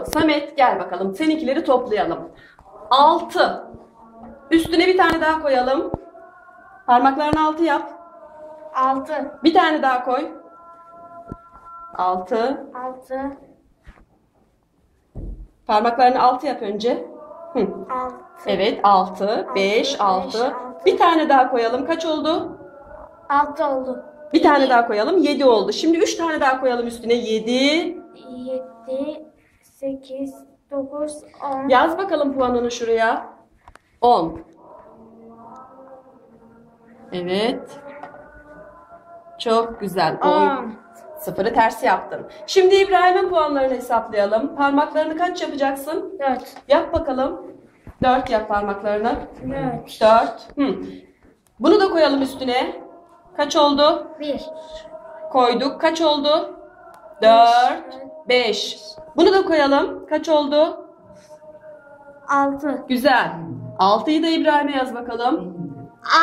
Samet gel bakalım. Seninkileri toplayalım. 6. Üstüne bir tane daha koyalım. Parmaklarını altı yap. 6 Bir tane daha koy. 6. 6 Parmaklarını altı yap önce. Hı. 6 Evet 6, 5, beş, 6. altı. Bir tane daha koyalım. Kaç oldu? 6 oldu. Bir tane daha koyalım. 7 oldu. Şimdi 3 tane daha koyalım üstüne. 7. 7 8 9 10 Yaz bakalım puanını şuraya. 10. Evet. Çok güzel. Doğru. 10 Sıfırı ters yaptın. Şimdi İbrahim'in puanlarını hesaplayalım. Parmaklarını kaç yapacaksın? 4 Yap bakalım. 4 yap parmaklarını. 4 4. Hı. Bunu da koyalım üstüne. Kaç oldu? 1 Koyduk. Kaç oldu? 4. 5. Bunu da koyalım. Kaç oldu? 6 Güzel. 6'yı da İbrahim'e yaz bakalım.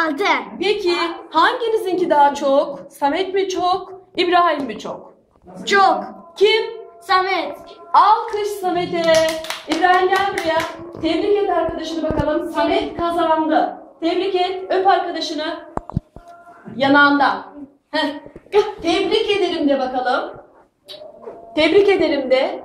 6 Peki hanginizinki daha çok? Samet mi çok? İbrahim mi çok? Çok Kim? Samet Alkış Samet'e. İbrahim gel buraya. Tebrik et arkadaşını bakalım. Samet kazandı. Tebrik et. Öp arkadaşını. Yanağından. Heh. Tebrik ederim de bakalım. Tebrik ederim de.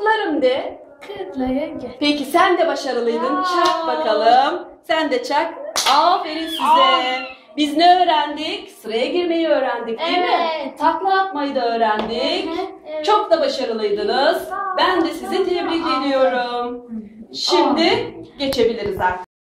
Kutlarım de. Kırklayınca Peki sen de başarılıydın. Aa. Çak bakalım. Sen de çak. Aferin size. Biz ne öğrendik? Sıraya girmeyi öğrendik değil mi? Evet. Takla atmayı da öğrendik. Evet. Çok da başarılıydınız. Ben de sizi tebrik ediyorum. Şimdi geçebiliriz artık.